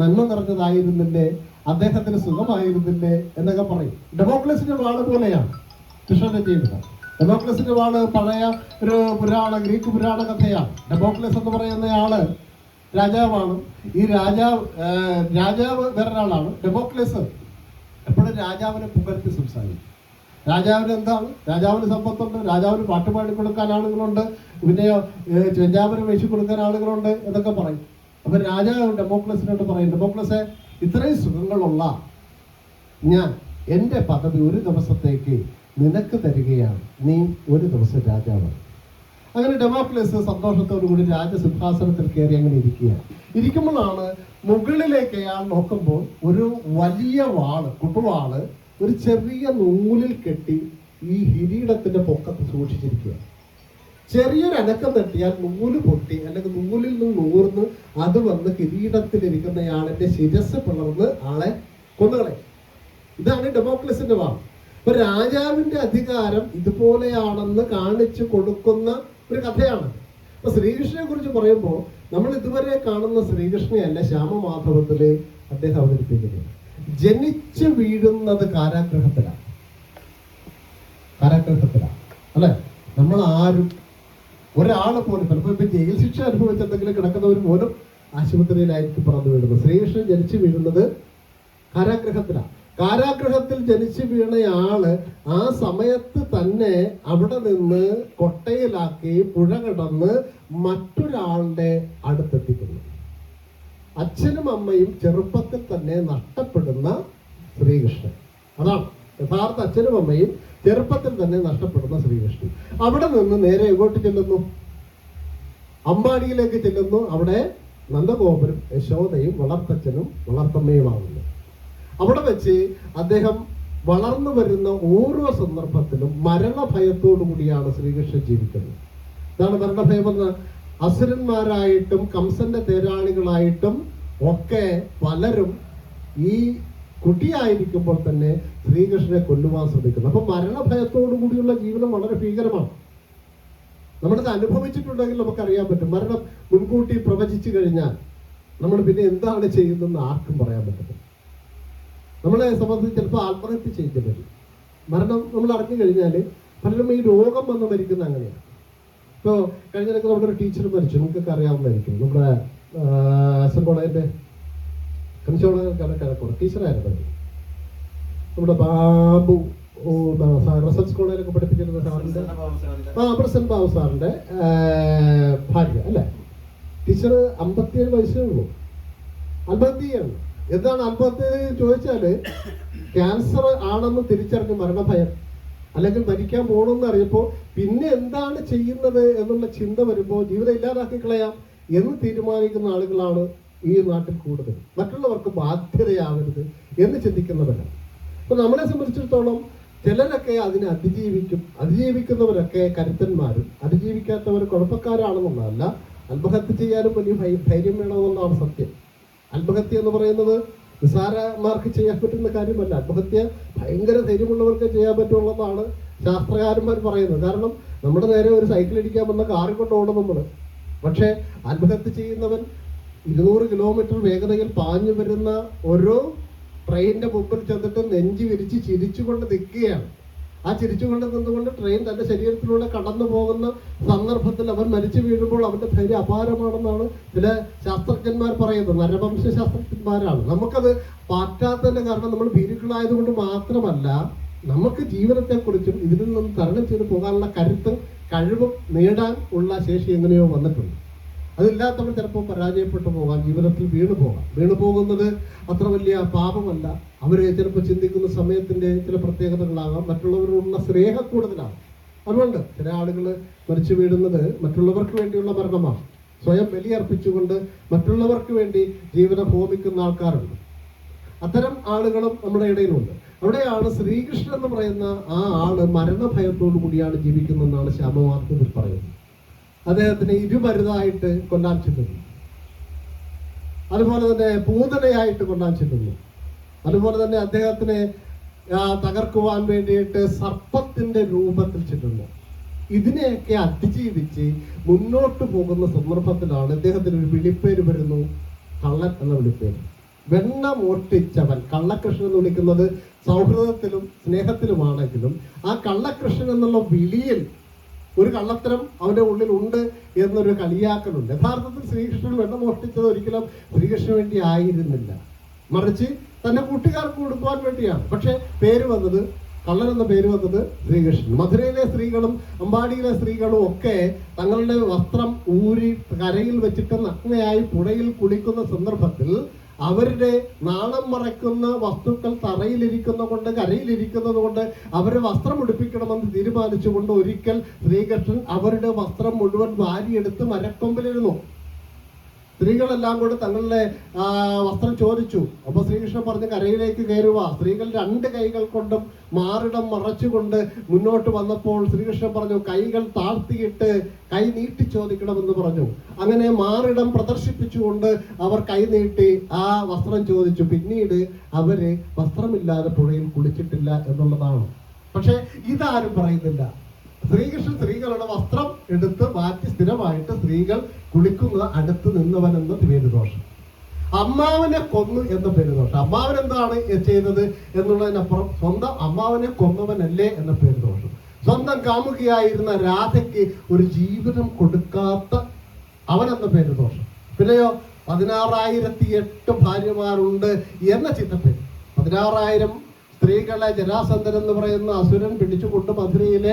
നന്മ നിറഞ്ഞതായിരുന്നില്ലേ? അദ്ദേഹത്തിന് സുഖമായിരുന്നില്ലേ? എന്നൊക്കെ പറയും. ഡെമോക്രസിന്റെ വാൾ പോലെയാണ് കൃഷ്ണന്റെ ജീവിതം. ഡെമോക്രസിന്റെ വാൾ പഴയ ഒരു പുരാണ ഗ്രീക്ക് പുരാണ കഥയാണ്. ഡെമോക്ലസ് എന്ന് പറയുന്ന ആൾ രാജാവാണ്. ഈ രാജാവ് രാജാവ് വേറൊരാളാണ്. ഡെമോക്ലസ് എപ്പോഴും രാജാവിനെ പുകഴ്ത്തി സംസാരിക്കും. രാജാവിന് എന്താണ്? രാജാവിന് സമ്പത്തുണ്ട്. രാജാവിന് പാട്ട് പാടി കൊടുക്കാൻ ആളുകളുണ്ട്. പിന്നെ ചെഞ്ചാമരം വേശി കൊടുക്കാൻ ആളുകളുണ്ട് എന്നൊക്കെ പറയും. അപ്പൊ രാജാവ് ഡെമോക്രസിനോട് പറയും ഡെമോക്രസെ ഇത്രയും സുഖങ്ങളുള്ള ഞാൻ എന്റെ പദവി ഒരു ദിവസത്തേക്ക് നിനക്ക് തരികയാണ്. നീ ഒരു ദിവസം രാജാവാണ്. അങ്ങനെ ഡെമോക്രസ് സന്തോഷത്തോടു കൂടി രാജസിംഹാസനത്തിൽ കയറി അങ്ങനെ ഇരിക്കുകയാണ്. ഇരിക്കുമ്പോഴാണ് മുകളിലേക്ക് അയാൾ നോക്കുമ്പോൾ ഒരു വലിയ വാൾ കുട്ടുവാൾ ഒരു ചെറിയ നൂലിൽ കെട്ടി ഈ കിരീടത്തിന്റെ പൊക്കത്ത് സൂക്ഷിച്ചിരിക്കുകയാണ്. ചെറിയൊരു അനക്കം തട്ടിയാൽ നൂൽ പൊട്ടി അല്ലെങ്കിൽ നൂലിൽ നിന്ന് നൂർന്ന് അത് വന്ന് കിരീടത്തിലിരിക്കുന്നയാളിന്റെ ശിരസ് പിളർന്ന് ആളെ കൊന്നുകളയും. ഇതാണ് ഡെമോക്രസിന്റെ വാദം അപ്പൊ രാജാവിന്റെ അധികാരം ഇതുപോലെയാണെന്ന് കാണിച്ചു കൊടുക്കുന്ന ഒരു കഥയാണ്. അപ്പൊ ശ്രീകൃഷ്ണനെ കുറിച്ച് പറയുമ്പോൾ നമ്മൾ ഇതുവരെ കാണുന്ന ശ്രീകൃഷ്ണയല്ല ശ്യാമമാധവത്തിൽ അദ്ദേഹം അവതരിപ്പിക്കുന്നത്. ജനിച്ചു വീഴുന്നത് കാരാഗ്രഹത്തിലാണ്. കാരാഗ്രഹത്തിലാണ്. അല്ലെ? നമ്മൾ ആരും ഒരാൾ പോലും ചിലപ്പോൾ ഇപ്പൊ ജയിൽ ശിക്ഷ അനുഭവിച്ചെന്തെങ്കിലും കിടക്കുന്നവർ പോലും ആശുപത്രിയിലായിരിക്കും പറന്നു വീഴുന്നത്. ശ്രീകൃഷ്ണൻ ജനിച്ചു വീഴുന്നത് കാരാഗ്രഹത്തിലാണ്. കാരാഗ്രഹത്തിൽ ജനിച്ചു വീണയാൾ ആ സമയത്ത് തന്നെ അവിടെ നിന്ന് കൊട്ടയിലാക്കി പുഴ കടന്ന് മറ്റൊരാളുടെ അടുത്തെത്തിക്കുന്നു. അച്ഛനും അമ്മയും ചെറുപ്പത്തിൽ തന്നെ നഷ്ടപ്പെടുന്ന ശ്രീകൃഷ്ണൻ. അതാണ്. യഥാർത്ഥ അച്ഛനും അമ്മയും ചെറുപ്പത്തിൽ തന്നെ നഷ്ടപ്പെടുന്ന ശ്രീകൃഷ്ണൻ. അവിടെ നിന്ന് നേരെ എങ്ങോട്ട് ചെല്ലുന്നു? അമ്പാടിയിലേക്ക് ചെല്ലുന്നു. അവിടെ നന്ദഗോപുരം യശോദയും വളർത്തച്ഛനും വളർത്തമ്മയുമാകുന്നു അവിടെ വെച്ച് അദ്ദേഹം വളർന്നു വരുന്ന ഓരോ സന്ദർഭത്തിലും മരണഭയത്തോടു കൂടിയാണ് ശ്രീകൃഷ്ണൻ ജീവിക്കുന്നത്. ഇതാണ് മരണഭയം എന്ന് അസുരന്മാരായിട്ടും കംസന്റെ തേരാളികളായിട്ടും ഒക്കെ പലരും ഈ കുട്ടിയായിരിക്കുമ്പോൾ തന്നെ ശ്രീകൃഷ്ണനെ കൊല്ലുവാൻ ശ്രമിക്കുന്നു. അപ്പൊ മരണഭയത്തോടു കൂടിയുള്ള ജീവിതം വളരെ ഭീകരമാണ്. നമ്മളിത് അനുഭവിച്ചിട്ടുണ്ടെങ്കിൽ നമുക്കറിയാൻ പറ്റും. മരണം മുൻകൂട്ടി പ്രവചിച്ചു കഴിഞ്ഞാൽ നമ്മൾ പിന്നെ എന്താണ് ചെയ്യുന്നതെന്ന് ആർക്കും പറയാൻ പറ്റത്തില്ല. നമ്മളെ സംബന്ധിച്ച് ചിലപ്പോൾ ആത്മഹത്യ ചെയ്യേണ്ടി വരും. മരണം നമ്മൾ അറിഞ്ഞു കഴിഞ്ഞാൽ പലരും ഈ രോഗം വന്ന് മരിക്കുന്ന അങ്ങനെയാണ്. ഇപ്പോൾ കഴിഞ്ഞ ഇടയ്ക്ക് നമ്മുടെ ഒരു ടീച്ചർ മരിച്ചു. നമുക്കൊക്കെ അറിയാവുന്നതായിരിക്കും. നമ്മുടെ എസ് എൻ കോളേജിന്റെ കൺസോളേജ് കിഴക്കോട് ടീച്ചറായിരുന്നു. നമ്മുടെ ബാബു റിസർച്ച് കോളേജിലൊക്കെ പഠിപ്പിച്ചിരുന്ന സാറിന്റെ ആ പ്രസൻ ബാബു സാറിന്റെ ഭാര്യ അല്ലേ? ടീച്ചർ അമ്പത്തിയേഴ് വയസ്സേ ഉള്ളൂ. ആത്മഹത്യയാണ് എന്താണ് ആത്മഹത്യ ചോദിച്ചാൽ ക്യാൻസർ ആണെന്ന് തിരിച്ചറിഞ്ഞ് മരണഭയം. അല്ലെങ്കിൽ മരിക്കാൻ പോകണമെന്ന് അറിയപ്പോൾ പിന്നെ എന്താണ് ചെയ്യുന്നത് എന്നുള്ള ചിന്ത വരുമ്പോൾ ജീവിതം ഇല്ലാതാക്കി കളയാം എന്ന് തീരുമാനിക്കുന്ന ആളുകളാണ് ഈ നാട്ടിൽ കൂടുതൽ. മറ്റുള്ളവർക്ക് ബാധ്യതയാവരുത് എന്ന് ചിന്തിക്കുന്നവരാണ്. അപ്പൊ നമ്മളെ സംബന്ധിച്ചിടത്തോളം ചിലരൊക്കെ അതിനെ അതിജീവിക്കും. അതിജീവിക്കുന്നവരൊക്കെ കരുത്തന്മാരും. അതിജീവിക്കാത്തവർ കുഴപ്പക്കാരാണെന്നുള്ളതല്ല. ആത്മഹത്യ ചെയ്യാനും വലിയ ധൈര്യം വേണമെന്നുള്ളതാണ് സത്യം. ആത്മഹത്യ എന്ന് പറയുന്നത് നിസ്സാരമാർക്ക് ചെയ്യാൻ പറ്റുന്ന കാര്യമല്ല. ആത്മഹത്യ ഭയങ്കര ധൈര്യമുള്ളവർക്ക് ചെയ്യാൻ പറ്റുള്ളതാണ് ശാസ്ത്രകാരന്മാർ പറയുന്നത്. കാരണം നമ്മുടെ നേരെ ഒരു സൈക്കിൾ ഇടിക്കാൻ വന്ന കാറിൽ കൊണ്ട് ഓടും നമ്മൾ പക്ഷേ ആത്മഹത്യ ചെയ്യുന്നവൻ ഇരുന്നൂറ് കിലോമീറ്റർ വേഗതയിൽ പാഞ്ഞു വരുന്ന ഓരോ ട്രെയിനിന്റെ മുമ്പിൽ ചെന്നിട്ട് നെഞ്ചി വിരിച്ച് ചിരിച്ചുകൊണ്ട് നിൽക്കുകയാണ്. ആ ചിരിച്ചുകൊണ്ട് നിന്നുകൊണ്ട് ട്രെയിൻ തന്റെ ശരീരത്തിലൂടെ കടന്നു പോകുന്ന സന്ദർഭത്തിൽ അവൻ മരിച്ചു വീഴുമ്പോൾ അവന്റെ ധൈര്യം അപാരമാണെന്നാണ് ചില ശാസ്ത്രജ്ഞന്മാർ പറയുന്നത്. നരവംശ ശാസ്ത്രജ്ഞന്മാരാണ് നമുക്കത് പറ്റാത്തതിന്റെ കാരണം നമ്മൾ ഭീരുക്കളായതുകൊണ്ട് മാത്രമല്ല നമുക്ക് ജീവിതത്തെക്കുറിച്ചും ഇതിൽ നിന്നും തരണം ചെയ്തു പോകാനുള്ള കരുത്തും കഴിവും നേടാൻ ഉള്ള ശേഷി എങ്ങനെയോ വന്നിട്ടുണ്ട്. അതില്ലാത്തവർ ചിലപ്പോൾ പരാജയപ്പെട്ടു പോകാം ജീവിതത്തിൽ വീണു പോകാം. വീണു പോകുന്നത് അത്ര വലിയ പാപമല്ല. അവരെ ചിലപ്പോൾ ചിന്തിക്കുന്ന സമയത്തിന്റെ ചില പ്രത്യേകതകളാകാം. മറ്റുള്ളവരോടുള്ള സ്നേഹക്കൂടുതലാണ് അതുകൊണ്ട് ചില ആളുകൾ മരിച്ചു വീഴുന്നത് മറ്റുള്ളവർക്ക് വേണ്ടിയുള്ള മരണമാണ് സ്വയം ബലിയർപ്പിച്ചുകൊണ്ട് മറ്റുള്ളവർക്ക് വേണ്ടി ജീവിതം ഹോമിക്കുന്ന ആൾക്കാരുണ്ട്. അത്തരം ആളുകളും നമ്മുടെ ഇടയിലുണ്ട്. അവിടെയാണ് ശ്രീകൃഷ്ണൻ എന്ന് പറയുന്ന ആ ആൾ മരണഭയത്തോടു കൂടിയാണ് ജീവിക്കുന്നതെന്നാണ് ശ്യാമവാർത്തത്തിൽ പറയുന്നത്. അദ്ദേഹത്തിന് ഇരുമരുതായിട്ട് കൊല്ലാൻ ചെല്ലുന്നു അതുപോലെ തന്നെ പൂതനയായിട്ട് കൊല്ലാൻ ചെല്ലുന്നു അതുപോലെ തന്നെ അദ്ദേഹത്തിനെ തകർക്കുവാൻ വേണ്ടിയിട്ട് സർപ്പത്തിന്റെ രൂപത്തിൽ ചെല്ലുന്നു ഇതിനെയൊക്കെ അതിജീവിച്ച് മുന്നോട്ട് പോകുന്ന സന്ദർഭത്തിലാണ് ഇദ്ദേഹത്തിന് ഒരു വിളിപ്പേര് വരുന്നു. കള്ളൻ എന്ന വിളിപ്പേര്. വെണ്ണ മോഷ്ടിച്ചവൻ കള്ളകൃഷ്ണൻ എന്ന് വിളിക്കുന്നത് സൗഹൃദത്തിലും സ്നേഹത്തിലുമാണെങ്കിലും ആ കള്ളകൃഷ്ണൻ എന്നുള്ള വിളിയിൽ ഒരു കള്ളത്തരം അവന്റെ ഉള്ളിൽ ഉണ്ട് എന്നൊരു കളിയാക്കലുണ്ട്. യഥാർത്ഥത്തിൽ ശ്രീകൃഷ്ണൻ വെണ്ണ മോഷ്ടിച്ചത് ഒരിക്കലും ശ്രീകൃഷ്ണന് വേണ്ടി ആയിരുന്നില്ല. മറിച്ച് തന്റെ കൂട്ടുകാർക്ക് കൊടുക്കുവാൻ വേണ്ടിയാണ്. പക്ഷെ പേര് വന്നത് കള്ളൻ എന്ന പേര് വന്നത് ശ്രീകൃഷ്ണൻ. മധുരയിലെ സ്ത്രീകളും അമ്പാടിയിലെ സ്ത്രീകളും ഒക്കെ തങ്ങളുടെ വസ്ത്രം ഊരി കരയിൽ വെച്ചിട്ട് നഗ്നയായി പുഴയിൽ കുളിക്കുന്ന സന്ദർഭത്തിൽ അവരുടെ നാണം മറയ്ക്കുന്ന വസ്തുക്കൾ തറയിലിരിക്കുന്ന കൊണ്ട് കരയിലിരിക്കുന്നത് കൊണ്ട് അവരെ വസ്ത്രം ഉടുപ്പിക്കണമെന്ന് തീരുമാനിച്ചുകൊണ്ട് ഒരിക്കൽ ശ്രീകൃഷ്ണൻ അവരുടെ വസ്ത്രം മുഴുവൻ വാരിയെടുത്ത് മരക്കൊമ്പിലിരുന്നു. സ്ത്രീകളെല്ലാം കൂടെ തങ്ങളുടെ വസ്ത്രം ചോദിച്ചു. അപ്പൊ ശ്രീകൃഷ്ണൻ പറഞ്ഞ് കരയിലേക്ക് കയറുക സ്ത്രീകൾ രണ്ട് കൈകൾ കൊണ്ടും മാറിടം മറച്ചുകൊണ്ട് മുന്നോട്ട് വന്നപ്പോൾ ശ്രീകൃഷ്ണൻ പറഞ്ഞു കൈകൾ താഴ്ത്തിയിട്ട് കൈ നീട്ടി ചോദിക്കണമെന്ന് പറഞ്ഞു. അങ്ങനെ മാറിടം പ്രദർശിപ്പിച്ചുകൊണ്ട് അവർ കൈ നീട്ടി ആ വസ്ത്രം ചോദിച്ചു. പിന്നീട് അവർ വസ്ത്രമില്ലാതെ പുഴയിൽ കുളിച്ചിട്ടില്ല എന്നുള്ളതാണ്. പക്ഷെ ഇതാരും പറയുന്നില്ല. ശ്രീകൃഷ്ണൻ സ്ത്രീകളുടെ വസ്ത്രം എടുത്ത് മാറ്റി സ്ഥിരമായിട്ട് സ്ത്രീകൾ കുളിക്കുന്നത് അടുത്ത് നിന്നവൻ എന്ന പേരുദോഷം. അമ്മാവനെ കൊന്നു എന്ന പേരുദോഷം. അമ്മാവൻ എന്താണ് ചെയ്തത് എന്നുള്ളതിനപ്പുറം സ്വന്തം അമ്മാവനെ കൊന്നവനല്ലേ എന്ന പേരുദോഷം. സ്വന്തം കാമുകിയായിരുന്ന രാധയ്ക്ക് ഒരു ജീവിതം കൊടുക്കാത്ത അവൻ എന്ന പേര് ദോഷം പിന്നെയോ പതിനാറായിരത്തി എട്ട് ഭാര്യമാരുണ്ട് എന്ന ചിത്രപ്പേര്. പതിനാറായിരം സ്ത്രീകളെ ജരാസന്ധൻ എന്ന് പറയുന്ന അസുരൻ പിടിച്ചുകൊണ്ട് മധുരയിലെ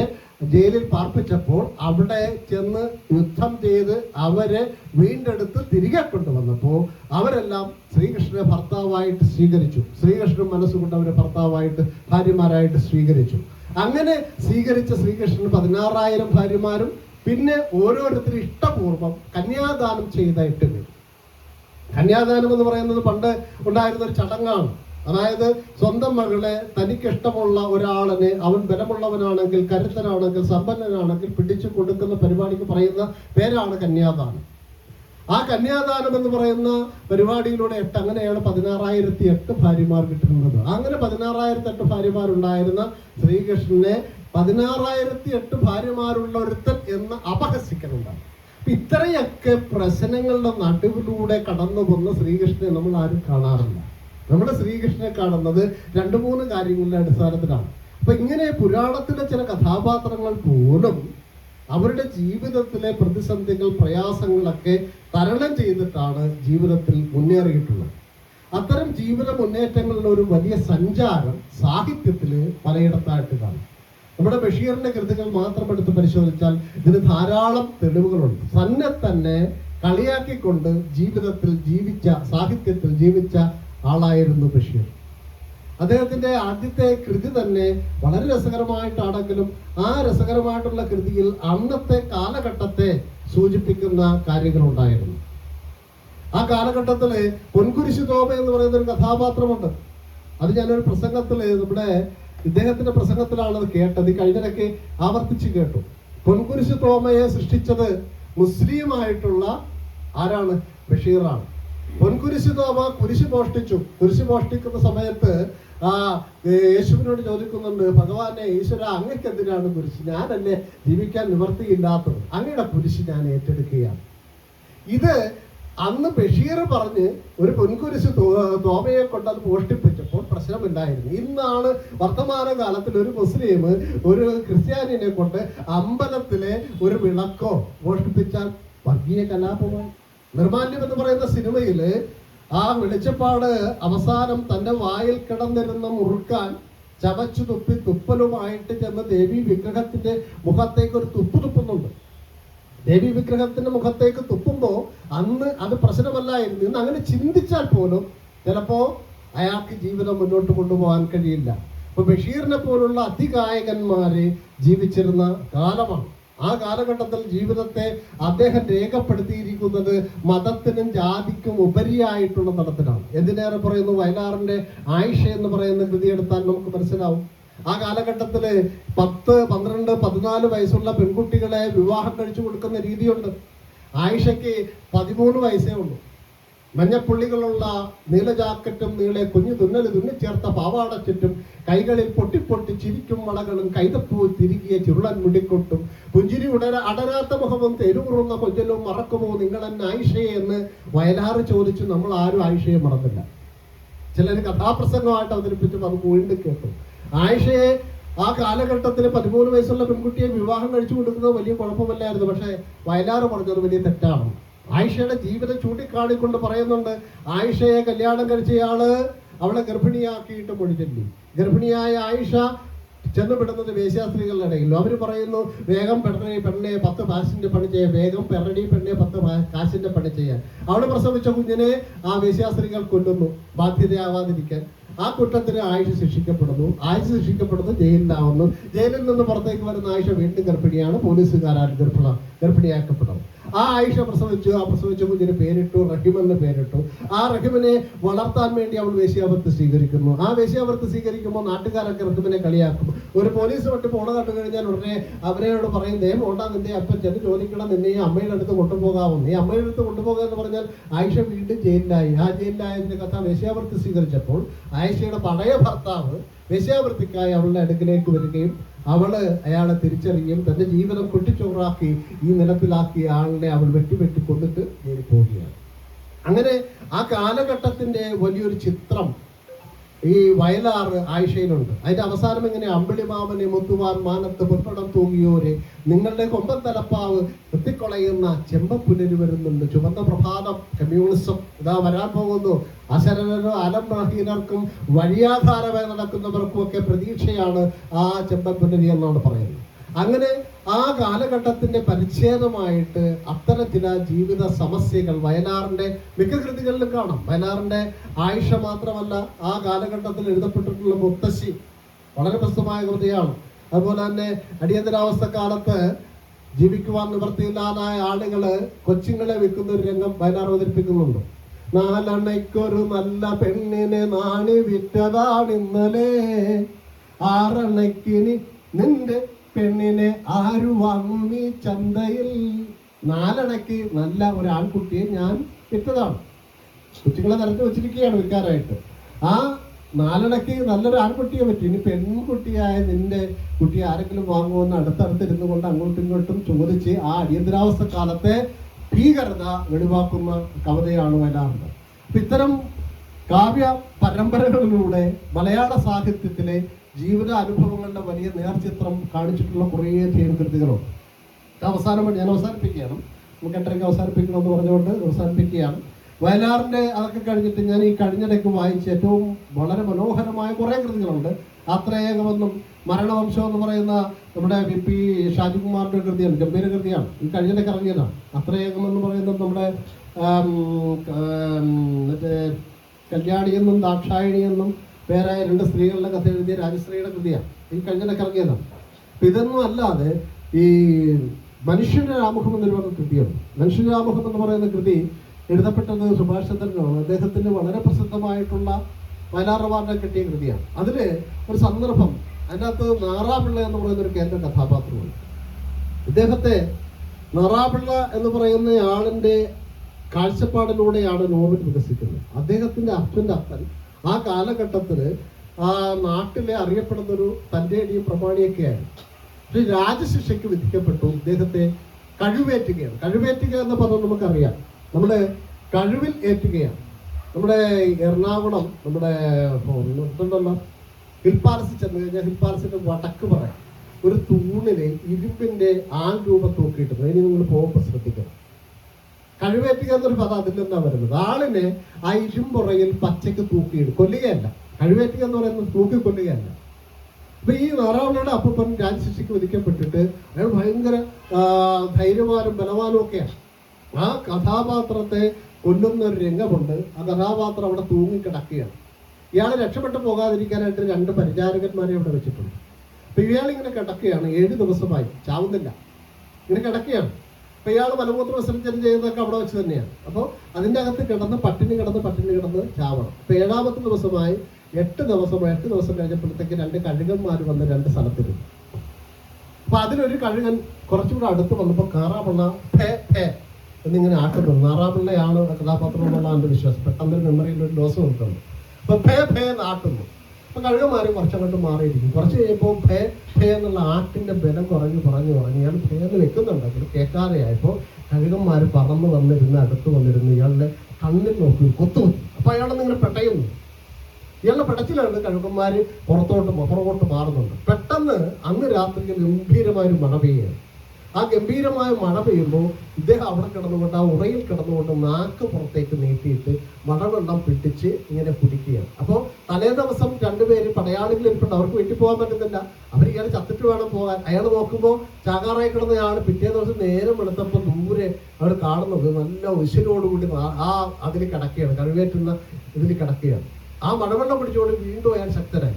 ജയിലിൽ പാർപ്പിച്ചപ്പോൾ അവിടെ ചെന്ന് യുദ്ധം ചെയ്ത് അവരെ വീണ്ടെടുത്ത് തിരികെ കൊണ്ടുവന്നപ്പോൾ അവരെല്ലാം ശ്രീകൃഷ്ണനെ ഭർത്താവായിട്ട് സ്വീകരിച്ചു. ശ്രീകൃഷ്ണൻ മനസ്സുകൊണ്ട് അവരെ ഭർത്താവായിട്ട് ഭാര്യമാരായിട്ട് സ്വീകരിച്ചു. അങ്ങനെ സ്വീകരിച്ച ശ്രീകൃഷ്ണൻ പതിനാറായിരം ഭാര്യമാരും പിന്നെ ഓരോരുത്തരും ഇഷ്ടപൂർവം കന്യാദാനം ചെയ്തായിട്ട് കന്യാദാനം എന്ന് പറയുന്നത് പണ്ട് ഉണ്ടായിരുന്ന ഒരു ചടങ്ങാണ്. അതായത് സ്വന്തം മകളെ തനിക്കിഷ്ടമുള്ള ഒരാളിനെ അവൻ ബലമുള്ളവനാണെങ്കിൽ കരുത്തനാണെങ്കിൽ സമ്പന്നനാണെങ്കിൽ പിടിച്ചു കൊടുക്കുന്ന പരിപാടിക്ക് പറയുന്ന പേരാണ് കന്യാദാനം. ആ കന്യാദാനം എന്ന് പറയുന്ന പരിപാടിയിലൂടെ എട്ട് അങ്ങനെയാണ് പതിനാറായിരത്തി എട്ട് ഭാര്യമാർ കിട്ടുന്നത്. അങ്ങനെ പതിനാറായിരത്തി എട്ട് ഭാര്യമാരുണ്ടായിരുന്ന ശ്രീകൃഷ്ണനെ പതിനാറായിരത്തി എട്ട് ഭാര്യമാരുള്ള ഒരുത്തൻ എന്ന് അപഹസിക്കലുണ്ടായി. ഇത്രയൊക്കെ പ്രശ്നങ്ങളുടെ നടുവിലൂടെ കടന്നു പോകുന്ന ശ്രീകൃഷ്ണനെ നമ്മൾ ആരും കാണാറില്ല. നമ്മുടെ ശ്രീകൃഷ്ണനെ കാണുന്നത് രണ്ട് മൂന്ന് കാര്യങ്ങളുടെ അടിസ്ഥാനത്തിലാണ്. അപ്പൊ ഇങ്ങനെ പുരാണത്തിലെ ചില കഥാപാത്രങ്ങൾ പോലും അവരുടെ ജീവിതത്തിലെ പ്രതിസന്ധികൾ പ്രയാസങ്ങളൊക്കെ തരണം ചെയ്തിട്ടാണ് ജീവിതത്തിൽ മുന്നേറിയിട്ടുള്ളത്. അത്തരം ജീവിത മുന്നേറ്റങ്ങളുടെ ഒരു വലിയ സഞ്ചാരം സാഹിത്യത്തിൽ പലയിടത്തായിട്ട് കാണും നമ്മുടെ ബഷീറിന്റെ കൃതികൾ മാത്രം എടുത്ത് പരിശോധിച്ചാൽ ഇതിന് ധാരാളം തെളിവുകളുണ്ട്. തന്നെ തന്നെ കളിയാക്കിക്കൊണ്ട് ജീവിതത്തിൽ ജീവിച്ച സാഹിത്യത്തിൽ ജീവിച്ച ആളായിരുന്നു ബഷീർ. അദ്ദേഹത്തിന്റെ ആദ്യത്തെ കൃതി തന്നെ വളരെ രസകരമായിട്ടാണെങ്കിലും ആ രസകരമായിട്ടുള്ള കൃതിയിൽ അന്നത്തെ കാലഘട്ടത്തെ സൂചിപ്പിക്കുന്ന കാര്യങ്ങളുണ്ടായിരുന്നു. ആ കാലഘട്ടത്തിൽ പൊൻകുരിശു തോമ എന്ന് പറയുന്ന ഒരു കഥാപാത്രമുണ്ട്. അത് ഞാനൊരു പ്രസംഗത്തിൽ നമ്മുടെ ഇദ്ദേഹത്തിന്റെ പ്രസംഗത്തിലാണ് അത് കേട്ടത്. ഈ കഴിഞ്ഞിടയ്ക്ക് ആവർത്തിച്ച് കേട്ടു. പൊൻകുരിശു തോമയെ സൃഷ്ടിച്ചത് മുസ്ലിമായിട്ടുള്ള ആരാണ്? ബഷീറാണ്. പൊൻകുരിശു തോമ കുരിശ് മോഷ്ടിച്ചു. കുരിശ് മോഷ്ടിക്കുന്ന സമയത്ത് ആ യേശുവിനോട് ചോദിക്കുന്നുണ്ട് ഭഗവാനെ ഈശ്വര അങ്ങക്ക് എന്തിനാണ് കുരിശ്? ഞാനല്ലേ ജീവിക്കാൻ നിവർത്തിയില്ലാത്തത് അങ്ങയുടെ കുരിശ് ഞാൻ ഏറ്റെടുക്കുകയാണ്. ഇത് അന്ന് ബഷീർ പറഞ്ഞ് ഒരു പൊൻകുരിശ് തോമയെ കൊണ്ട് അത് മോഷ്ടിപ്പിച്ചപ്പോൾ പ്രശ്നമില്ലായിരുന്നു ഇന്നാണ് വർത്തമാന കാലത്തിൽ ഒരു മുസ്ലിം ഒരു ക്രിസ്ത്യാനിനെ കൊണ്ട് അമ്പലത്തിലെ ഒരു വിളക്കോ മോഷ്ടിപ്പിച്ചാൽ വർഗീയ കലാപമായി നിർമാല്യം എന്ന് പറയുന്ന സിനിമയിൽ ആ വെളിച്ചപ്പാട് അവസാനം തന്റെ വായിൽ കിടന്നിരുന്ന മുറുക്കാൻ ചവച്ചു തുപ്പി തുപ്പലുമായിട്ട് ചെന്ന് ദേവി വിഗ്രഹത്തിന്റെ മുഖത്തേക്ക് ഒരു തുപ്പ് തുപ്പുന്നുണ്ട്. ദേവി വിഗ്രഹത്തിന്റെ മുഖത്തേക്ക് തുപ്പുമ്പോൾ അന്ന് അത് പ്രശ്നമല്ലായിരുന്നു. ഇന്ന് അങ്ങനെ ചിന്തിച്ചാൽ പോലും ചിലപ്പോ അയാൾക്ക് ജീവിതം മുന്നോട്ട് കൊണ്ടുപോകാൻ കഴിയില്ല. അപ്പൊ ബഷീറിനെ പോലുള്ള അതികായകന്മാര് ജീവിച്ചിരുന്ന കാലമാണ്. ആ കാലഘട്ടത്തിൽ ജീവിതത്തെ അദ്ദേഹം രേഖപ്പെടുത്തിയിരിക്കുന്നത് മതത്തിനും ജാതിക്കും ഉപരിയായിട്ടുള്ള തലത്തിലാണ് എന്തിനേറെ പറയുന്നു? വയലാറിന്റെ ആയിഷ എന്ന് പറയുന്ന കൃതി എടുത്താൽ നമുക്ക് മനസ്സിലാവും. ആ കാലഘട്ടത്തിൽ പത്ത് പന്ത്രണ്ട് പതിനാല് വയസ്സുള്ള പെൺകുട്ടികളെ വിവാഹം കഴിച്ചു കൊടുക്കുന്ന രീതിയുണ്ട്. ആയിഷയ്ക്ക് പതിമൂന്ന് വയസ്സേ ഉള്ളൂ. മഞ്ഞപ്പുള്ളികളുള്ള നീല ജാക്കറ്റും നീളെ കുഞ്ഞു തുന്നൽ തുന്നിച്ചേർത്ത പാവാട ചുറ്റും കൈകളിൽ പൊട്ടിപ്പൊട്ടി ചിരിക്കും വളകളും കൈതപ്പൂ തിരികിയ ചുരുളൻ മുടിക്കൊട്ടും പുഞ്ചിരി ഉടര അടരാത്ത മുഖവും തെരുവുറുന്ന കൊഞ്ചലും മറക്കുമോ എന്നെ ആയിഷയെ എന്ന് വയലാറ് ചോദിച്ചു നമ്മൾ ആരും ആയിഷയെ മറന്നില്ല. ചിലർ കഥാപ്രസംഗമായിട്ട് അവതരിപ്പിച്ച് നമുക്ക് വീണ്ടും കേട്ടു. ആയിഷയെ ആ കാലഘട്ടത്തിൽ പതിമൂന്ന് വയസ്സുള്ള പെൺകുട്ടിയെ വിവാഹം കഴിച്ചു കൊടുക്കുന്നത് വലിയ കുഴപ്പമല്ലായിരുന്നു. പക്ഷേ വയലാറ് പറഞ്ഞത് വലിയ തെറ്റാണ്. ആയിഷയുടെ ജീവിതം ചൂണ്ടിക്കാണിക്കൊണ്ട് പറയുന്നുണ്ട് ആയിഷയെ കല്യാണം കഴിച്ചയാൾ അവളെ ഗർഭിണിയാക്കിയിട്ട് മൊഴിചൊല്ലി ഗർഭിണിയായ ആയിഷ ചെന്നപ്പെടുന്നത് വേശ്യാസ്ത്രീകളുടെ ഇടയിൽ അവർ പറയുന്നു വേഗം പെണ്ണെ പെണ്ണെ പത്ത് കാശിന്റെ പണി ചെയ്യാൻ വേഗം പെണ്ണടി പെണ്ണെ പത്ത് കാശിന്റെ പണി ചെയ്യാൻ അവൾ പ്രസവിച്ച കുഞ്ഞിനെ ആ വേശ്യാസ്ത്രീകൾ കൊല്ലുന്നു ബാധ്യതയാവാതിരിക്കാൻ. ആ കുറ്റത്തിന് ആയിഷ ശിക്ഷിക്കപ്പെടുന്നു. ആയിഷ ശിക്ഷിക്കപ്പെടുന്നു ജയിലിലാവുന്നു. ജയിലിൽ നിന്ന് പുറത്തേക്ക് വരുന്ന ആയുഷ വീണ്ടും ഗർഭിണിയാണ്. പോലീസുകാരാൽ ഗർഭിണ ഗർഭിണിയാക്കപ്പെടുന്നു. ആ ആയിഷ പ്രസവിച്ചു ആ പ്രസവിച്ച കുഞ്ഞിന് പേരിട്ടു റഹിം പേരിട്ടു. ആ റഹിമിനെ വളർത്താൻ വേണ്ടി അവൾ വേശ്യാവൃത്തി സ്വീകരിക്കുന്നു. ആ വേശ്യാവൃത്തി സ്വീകരിക്കുമ്പോൾ നാട്ടുകാരൊക്കെ റഹിമിനെ കളിയാക്കും. ഒരു പോലീസ് വട്ടി പോണ കണ്ടു കഴിഞ്ഞാൽ ഉടനെ അവരോട് പറയും ദേ പോണ്ട നിന്റെ അപ്പൻ ചെന്ന് ചോദിക്കണം നിന്നെ ഈ അമ്മയുടെ അടുത്ത് കൊണ്ടുപോകാവും? നീ അമ്മയുടെ അടുത്ത് കൊണ്ടുപോകുക എന്ന് പറഞ്ഞാൽ ആയിഷ വീണ്ടും ജയിലിലായി. ആ ജയിലിലായതിന്റെ കഥ വേശ്യാവൃത്തി സ്വീകരിച്ചപ്പോൾ ആയിഷയുടെ പഴയ ഭർത്താവ് വേശ്യാവൃത്തിക്കായി അവളുടെ അടുക്കിലേക്ക് വരികയും അവൾ അയാളെ തിരിച്ചറിയും തന്റെ ജീവിതം കൊട്ടിച്ചോറാക്കി ഈ നിലത്തിലാക്കിയ ആളിനെ അവൾ വെട്ടി വെട്ടി കൊണ്ടിട്ട് പോവുകയാണ് അങ്ങനെ ആ കാലഘട്ടത്തിന്റെ വലിയൊരു ചിത്രം ഈ വയലാറ് ആയിഷയിലുണ്ട് അതിന്റെ അവസാനം എങ്ങനെ അമ്പിളിമാമനെ മുത്തുവാൻ മാനത്ത് പുൽപ്പടം തൂങ്ങിയോരെ നിങ്ങളുടെ കൊമ്പൻ തലപ്പാവ് എത്തിക്കൊളയുന്ന ചെമ്പപ്പുലരി വരുന്നുണ്ട്. ചുവന്ന പ്രഭാതം കമ്മ്യൂണിസം ഇതാ വരാൻ പോകുന്നു. അശരണരും അലംഹീനർക്കും വഴിയാധാരമായി നടക്കുന്നവർക്കും ഒക്കെ പ്രതീക്ഷയാണ് ആ ചെമ്പപ്പുലരി എന്നാണ് പറയുന്നത്. അങ്ങനെ ആ കാലഘട്ടത്തിന്റെ പരിച്ഛേദമായിട്ട് അത്തരം ചില ജീവിത സമസ്യകൾ വയലാറിന്റെ മിക്ക കൃതികളിലും കാണാം. വയലാറിന്റെ ആയിഷ മാത്രമല്ല ആ കാലഘട്ടത്തിൽ എഴുതപ്പെട്ടിട്ടുള്ള മുത്തശ്ശി വളരെ പ്രസിദ്ധമായ കൃതിയാണ്. അതുപോലെ തന്നെ അടിയന്തരാവസ്ഥ കാലത്ത് ജീവിക്കുവാൻ നിവൃത്തിയില്ലാതായ ആളുകൾ കൊച്ചുങ്ങളെ വിൽക്കുന്ന ഒരു രംഗം വയലാർ അവതരിപ്പിക്കുന്നുണ്ട്. നാലണയ്ക്കൊരു നല്ല പെണ്ണിനെ നാണി വിറ്റതാണ് ഇന്നലെ ആറെണ്ണയ്ക്കിനി നിന്റെ പെണ്ണിനെ ആരു വാങ്ങും ചന്തയിൽ? നാലണക്ക് നല്ല ഒരു ആൺകുട്ടിയെ ഞാൻ വിറ്റതാണ്. കുട്ടികളെ നിരത്തി വെച്ചിരിക്കുകയാണ് വിൽക്കാനായിട്ട്. ആ നാലണക്ക് നല്ലൊരു ആൺകുട്ടിയെ പറ്റി. ഇനി പെൺകുട്ടിയായ നിന്റെ കുട്ടി ആരെങ്കിലും വാങ്ങുമെന്ന് അടുത്തടുത്തിരുന്നു കൊണ്ട് അങ്ങോട്ടും ഇങ്ങോട്ടും ചോദിച്ച് ആ അടിയന്തരാവസ്ഥ കാലത്തെ ഭീകരത വെളിവാക്കുന്ന കവിതയാണ് വയലാറുണ്ട് അപ്പൊ ഇത്തരം കാവ്യ പരമ്പരകളിലൂടെ മലയാള സാഹിത്യത്തിലെ ജീവിത അനുഭവങ്ങളുടെ വലിയ നേർചിത്രം കാണിച്ചിട്ടുള്ള കുറേ കൃതികളുണ്ട് അവസാനമായിട്ട് അവസാനം ഞാൻ അവസാനിപ്പിക്കുകയാണ്. നമുക്ക് എട്ടരയ്ക്ക് അവസാനിപ്പിക്കണമെന്ന് പറഞ്ഞുകൊണ്ട് അവസാനിപ്പിക്കുകയാണ്. വയലാറിന്റെ അതൊക്കെ കഴിഞ്ഞിട്ട് ഞാൻ ഈ കഴിഞ്ഞിടയ്ക്ക് വായിച്ച ഏറ്റവും വളരെ മനോഹരമായ കുറേ കൃതികളുണ്ട്. അത്രയേകമെന്നും മരണവംശം എന്ന് പറയുന്ന നമ്മുടെ വി പി ഷാജികുമാറിന്റെ കൃതിയാണ് ഗംഭീര കൃതിയാണ്. ഈ കഴിഞ്ഞിടയ്ക്ക് ഇറങ്ങിയതാണ്. അത്രയേകമെന്ന് പറയുന്നത് നമ്മുടെ മറ്റേ കല്യാണി എന്നും ദാക്ഷായണി എന്നും പേരായ രണ്ട് സ്ത്രീകളുടെ കഥ എഴുതിയ രാജശ്രീയുടെ കൃതിയാണ് ഈ കഴിഞ്ഞിടക്ക് ഇറങ്ങിയതാണ് അപ്പൊ ഇതൊന്നും അല്ലാതെ ഈ മനുഷ്യന്റെ രാമുഖം എന്നൊരു പറഞ്ഞ കൃതിയുണ്ട്. മനുഷ്യന്റെ രാമുഖം എന്ന് പറയുന്ന കൃതി എഴുതപ്പെട്ടത് സുഭാഷ് ചന്ദ്രനാണ്. അദ്ദേഹത്തിന്റെ വളരെ പ്രസിദ്ധമായിട്ടുള്ള വയലാർ കിട്ടിയ കൃതിയാണ്. അതിൽ ഒരു സന്ദർഭം അതിനകത്ത് നാറാപിള്ള എന്ന് പറയുന്ന ഒരു കേന്ദ്ര കഥാപാത്രമുണ്ട്. ഇദ്ദേഹത്തെ നറാപിള്ള എന്ന് പറയുന്ന ആളിന്റെ കാഴ്ചപ്പാടിലൂടെയാണ് നോവൽ വികസിക്കുന്നത്. അദ്ദേഹത്തിന്റെ അപ്പന്റെ അപ്പൻ ആ കാലഘട്ടത്തിൽ ആ നാട്ടിലെ അറിയപ്പെടുന്ന ഒരു തന്റെ അടിയും പ്രമാണിയൊക്കെയായിരുന്നു പക്ഷെ രാജശിക്ഷയ്ക്ക് വിധിക്കപ്പെട്ടു. ഇദ്ദേഹത്തെ കഴിവേറ്റുകയാണ്. കഴിവേറ്റുക എന്ന പദം നമുക്കറിയാം. നമ്മുടെ കഴിവിൽ ഏറ്റുകയാണ്. നമ്മുടെ എറണാകുളം നമ്മുടെ ഉണ്ടല്ലോ ഹിൽ ചെന്ന് കഴിഞ്ഞാൽ ഹിൽ വടക്ക് പറയാം ഒരു തൂണിൽ ഇരുമ്പിന്റെ ആൺ രൂപം തൂക്കിയിട്ടുണ്ട്. ഇനി നിങ്ങൾ പോകുമ്പോൾ ശ്രദ്ധിക്കണം. കഴിവേറ്റുക എന്നൊരു പദം അതിൽ നിന്നാണ് വരുന്നത് ആളിനെ ആ ഇരുമ്പുറയിൽ പച്ചയ്ക്ക് തൂക്കിയിടും കൊല്ലുകയല്ല. കഴിവേറ്റുക എന്ന് പറയുന്നത് തൂക്കി കൊല്ലുകയല്ല. അപ്പൊ ഈ നാറാവണയുടെ അപ്പൻ രാജശിക്ഷയ്ക്ക് വിധിക്കപ്പെട്ടിട്ട് അയാൾ ഭയങ്കര ധൈര്യവാനും ബലവാനും ഒക്കെയാണ്. ആ കഥാപാത്രത്തെ കൊല്ലുന്ന ഒരു രംഗമുണ്ട്. ആ കഥാപാത്രം അവിടെ തൂങ്ങിക്കിടക്കുകയാണ്. ഇയാൾ രക്ഷപ്പെട്ടു പോകാതിരിക്കാനായിട്ട് രണ്ട് പരിചാരകന്മാരെ അവിടെ വെച്ചിട്ടുണ്ട്. അപ്പൊ ഇയാൾ ഇങ്ങനെ കിടക്കുകയാണ്. ഏഴ് ദിവസമായി. ചാവുന്നില്ല. ഇങ്ങനെ കിടക്കുകയാണ്. അപ്പൊ ഇയാൾ മലമൂത്ര വിസർജനം ചെയ്യുന്നതൊക്കെ അവിടെ വെച്ച് തന്നെയാണ്. അപ്പോൾ അതിന്റെ അകത്ത് കിടന്ന് പട്ടിണി കിടന്ന് പട്ടിണി കിടന്ന് ചാവണം. അപ്പൊ ഏഴാമത്തെ ദിവസമായി എട്ട് ദിവസം എട്ട് ദിവസം കഴിഞ്ഞപ്പോഴത്തേക്ക് രണ്ട് കഴുകന്മാർ വന്ന് രണ്ട് സ്ഥലത്തിരുന്നു. അപ്പൊ അതിലൊരു കഴുകൻ കുറച്ചുകൂടെ അടുത്ത് വന്നപ്പോൾ ഫേ എന്നിങ്ങനെ ആക്കുന്നു നാറാപിള്ളയാണ് കഥാപാത്രം എന്നുള്ള എന്റെ പെട്ടെന്ന് മെമ്മറിയിൽ ഒരു ലോസ് കൊടുക്കുന്നു അപ്പൊ ഫേ ഫേ എന്ന് ആട്ടുന്നു അപ്പൊ കഴുകന്മാര് കുറച്ചങ്ങോട്ട് മാറിയിരിക്കും. കുറച്ച് കഴിയുമ്പോൾ ഫേ ഫേ എന്നുള്ള ആട്ടിന്റെ ബലം കുറഞ്ഞ് കുറഞ്ഞ് കുറഞ്ഞ് ഇയാൾ ഫേ എന്ന് വെക്കുന്നുണ്ടെങ്കിൽ കേൾക്കാതെയായപ്പോൾ കഴുകന്മാർ പറന്ന് വന്നിരുന്ന് അടുത്ത് വന്നിരുന്ന് ഇയാളുടെ കണ്ണിൽ നോക്കി കൊത്തു. അപ്പൊ അയാളൊന്നിങ്ങനെ പെട്ടയുന്നു. ഇയാളുടെ പെടച്ചിലാണ് കഴുകന്മാർ പുറത്തോട്ട് പുറകോട്ട് മാറുന്നുണ്ട്. പെട്ടെന്ന് അന്ന് രാത്രിയിൽ ഗംഭീരമായൊരു മഴ പെയ്യുകയാണ്. ആ ഗംഭീരമായ മഴ പെയ്യുമ്പോൾ ഇദ്ദേഹം അവിടെ കിടന്നുകൊണ്ട് ആ ഉറയിൽ കിടന്നുകൊണ്ട് നാക്ക് പുറത്തേക്ക് നീട്ടിയിട്ട് മഴവെള്ളം പിടിച്ച് ഇങ്ങനെ കുടിക്കുകയാണ്. അപ്പോൾ തലേ ദിവസം രണ്ടുപേര് പടയാളികൾ ഇരിപ്പുണ്ട്. അവർക്ക് വീട്ടിൽ പോകാൻ പറ്റുന്നില്ല. അവർ ഇയാൾ ചത്തിട്ട് വേണം പോകാൻ. അയാൾ നോക്കുമ്പോൾ ചാകാറായി കിടന്നയാൾ പിറ്റേ ദിവസം നേരം വെളുത്തപ്പോൾ ദൂരെ അവർ കാണുന്നത് നല്ല ഉശിനോടുകൂടി ആ- അതിൽ കിടക്കുകയാണ്. കഴിവേറ്റുന്ന ഇതിൽ കിടക്കുകയാണ്. ആ മഴവെള്ളം പിടിച്ചുകൊണ്ട് വീണ്ടും അയാൾ ശക്തനായി.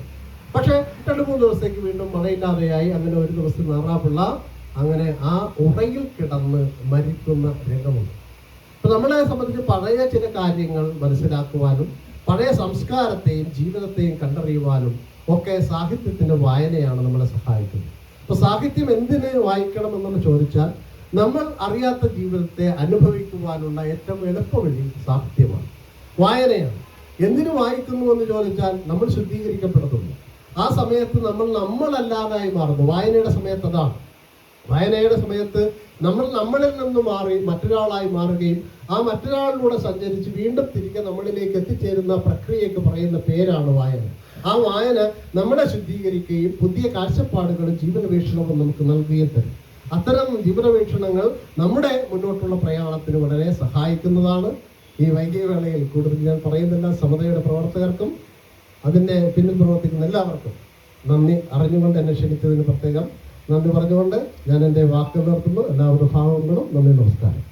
പക്ഷേ രണ്ട് മൂന്ന് ദിവസത്തേക്ക് വീണ്ടും മഴയില്ലാതെയായി. അങ്ങനെ ഒരു ദിവസം നാറാപ്പിള്ള അങ്ങനെ ആ ഉറയിൽ കിടന്ന് മരിക്കുന്ന രംഗമുണ്ട്. അപ്പൊ നമ്മളെ സംബന്ധിച്ച് പഴയ ചില കാര്യങ്ങൾ മനസ്സിലാക്കുവാനും പഴയ സംസ്കാരത്തെയും ജീവിതത്തെയും കണ്ടറിയുവാനും ഒക്കെ സാഹിത്യത്തിന്റെ വായനയാണ് നമ്മളെ സഹായിക്കുന്നത്. അപ്പൊ സാഹിത്യം എന്തിന് വായിക്കണം എന്നൊന്ന് ചോദിച്ചാൽ നമ്മൾ അറിയാത്ത ജീവിതത്തെ അനുഭവിക്കുവാനുള്ള ഏറ്റവും എളുപ്പവഴി സാഹിത്യമാണ്. വായനയാണ്. എന്തിനു വായിക്കുന്നു എന്ന് ചോദിച്ചാൽ നമ്മൾ ശുദ്ധീകരിക്കപ്പെടുന്നു ആ സമയത്ത് നമ്മൾ നമ്മളല്ലാതായി മാറുന്നു. വായനയുടെ സമയത്ത് അതാണ്. വായനയുടെ സമയത്ത് നമ്മൾ നമ്മളിൽ നിന്ന് മാറി മറ്റൊരാളായി മാറുകയും ആ മറ്റൊരാളിലൂടെ സഞ്ചരിച്ച് വീണ്ടും തിരികെ നമ്മളിലേക്ക് എത്തിച്ചേരുന്ന പ്രക്രിയയ്ക്ക് പറയുന്ന പേരാണ് വായന. ആ വായന നമ്മളെ ശുദ്ധീകരിക്കുകയും പുതിയ കാഴ്ചപ്പാടുകളും ജീവനവീക്ഷണവും നമുക്ക് നൽകുകയും തരും. അത്തരം ജീവനവീക്ഷണങ്ങൾ നമ്മുടെ മുന്നോട്ടുള്ള പ്രയാണത്തിന് വളരെ സഹായിക്കുന്നതാണ്. ഈ വൈകിയ വേളയിൽ കൂടുതൽ ഞാൻ പറയുന്നില്ല. സമതയുടെ പ്രവർത്തകർക്കും അതിന്റെ പിന്നിൽ പ്രവർത്തിക്കുന്ന എല്ലാവർക്കും നന്ദി. അറിഞ്ഞുകൊണ്ട് എന്നെ ക്ഷണിച്ചതിന് പ്രത്യേകം നന്ദി പറഞ്ഞുകൊണ്ട് ഞാൻ എന്റെ വാക്ക് നിർത്തുന്നു. എല്ലാവരുടെ ഭാഗങ്ങളും നന്ദി നമസ്കാരം.